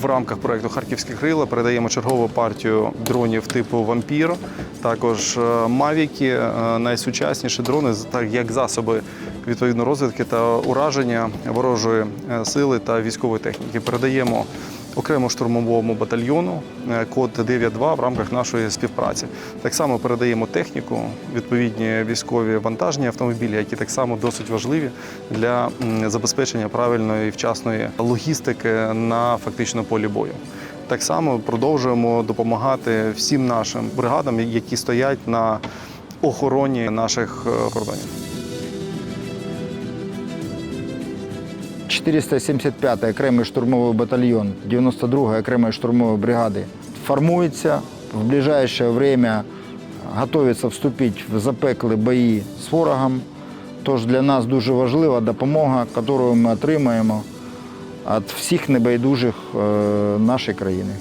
В рамках проекту Харківські крила передаємо чергову партію дронів типу Вампір, також е, мавіки, е, найсучасніші дрони, так як засоби відповідно розвідки та ураження ворожої е, сили та військової техніки. Передаємо окремо штурмовому батальйону е, код 9.2 в рамках нашої співпраці. Так само передаємо техніку, відповідні військові вантажні автомобілі, які так само досить важливі для забезпечення правильної і вчасної логістики на фактично полі бою. Так само продовжуємо допомагати всім нашим бригадам, які стоять на охороні наших е, кордонів. 475-й окремий штурмовий батальйон 92-ї окремої штурмової бригади формується. В ближайшее время готується вступити в запеклі бої з ворогом. Тож для нас дуже важлива допомога, яку ми отримаємо від всіх небайдужих е, нашої країни.